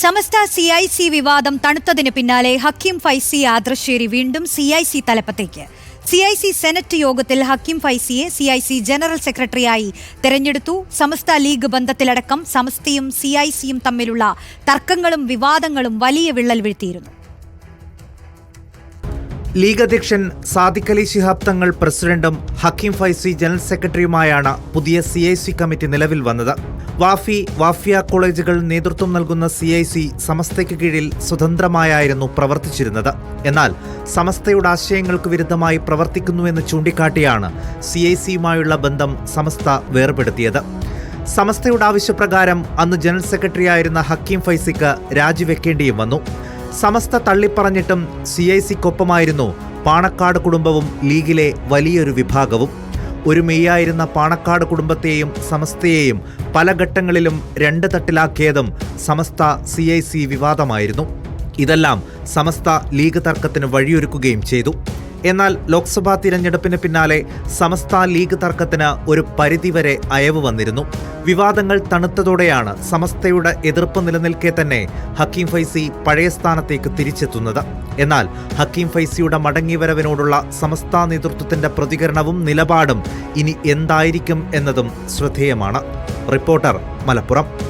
Samastha C I C വിവാദം തണുത്തതിന് പിന്നാലെ ഹക്കീം ഫൈസി ആദ്രശ്ശേരി വീണ്ടും സി ഐ സി തലപ്പത്തേക്ക്. സി ഐ സി സെനറ്റ് യോഗത്തിൽ ഹക്കീം ഫൈസിയെ സി ഐ സി ജനറൽ സെക്രട്ടറിയായി തെരഞ്ഞെടുത്തു. സമസ്ത ലീഗ് ബന്ധത്തിലടക്കം സമസ്തയും സി ഐ സിയും തമ്മിലുള്ള തർക്കങ്ങളും വിവാദങ്ങളും വലിയ വിള്ളൽ വീഴ്ത്തിയിരുന്നു. ലീഗ് അധ്യക്ഷൻ സാദിഖ് അലി ശിഹാബ് തങ്ങൾ പ്രസിഡന്റും ഹക്കീം ഫൈസി ജനറൽ സെക്രട്ടറിയുമായാണ് പുതിയ സി ഐ സി കമ്മിറ്റി നിലവിൽ വന്നത്. വാഫി വാഫിയ കോളേജുകൾ നേതൃത്വം നൽകുന്ന സി ഐ സി സമസ്തയ്ക്ക് കീഴിൽ സ്വതന്ത്രമായായിരുന്നു പ്രവർത്തിച്ചിരുന്നത്. എന്നാൽ സമസ്തയുടെ ആശയങ്ങൾക്ക് വിരുദ്ധമായി പ്രവർത്തിക്കുന്നുവെന്ന് ചൂണ്ടിക്കാട്ടിയാണ് സി ഐ സിയുമായുള്ള ബന്ധം സമസ്ത വേർപെടുത്തിയത്. സമസ്തയുടെ ആവശ്യപ്രകാരം അന്ന് ജനറൽ സെക്രട്ടറിയായിരുന്ന ഹക്കീം ഫൈസിക്ക് രാജിവെക്കേണ്ടിയും വന്നു. സമസ്ത തള്ളിപ്പറഞ്ഞിട്ടും സി ഐ സിക്കൊപ്പമായിരുന്നു പാണക്കാട് കുടുംബവും ലീഗിലെ വലിയൊരു വിഭാഗവും. ഒരു മെയ്യായിരുന്ന പാണക്കാട് കുടുംബത്തെയും സമസ്തയെയും പല ഘട്ടങ്ങളിലും രണ്ട് തട്ടിലാക്കിയതും സമസ്ത സി ഐ സി വിവാദമായിരുന്നു. ഇതെല്ലാം സമസ്ത ലീഗ് തർക്കത്തിന് വഴിയൊരുക്കുകയും ചെയ്തു. എന്നാൽ ലോക്സഭാ തിരഞ്ഞെടുപ്പിന് പിന്നാലെ സമസ്ത ലീഗ് തർക്കത്തിന് ഒരു പരിധിവരെ അയവ് വന്നിരുന്നു. വിവാദങ്ങൾ തണുത്തതോടെയാണ് സമസ്തയുടെ എതിർപ്പ് നിലനിൽക്കെ തന്നെ ഹക്കീം ഫൈസി പഴയ സ്ഥാനത്തേക്ക് തിരിച്ചെത്തുന്നത്. എന്നാൽ ഹക്കീം ഫൈസിയുടെ മടങ്ങിവരവിനോടുള്ള സമസ്ത നേതൃത്വത്തിന്റെ പ്രതികരണവും നിലപാടും ഇനി എന്തായിരിക്കും എന്നതും ശ്രദ്ധേയമാണ്. റിപ്പോർട്ടർ മലപ്പുറം.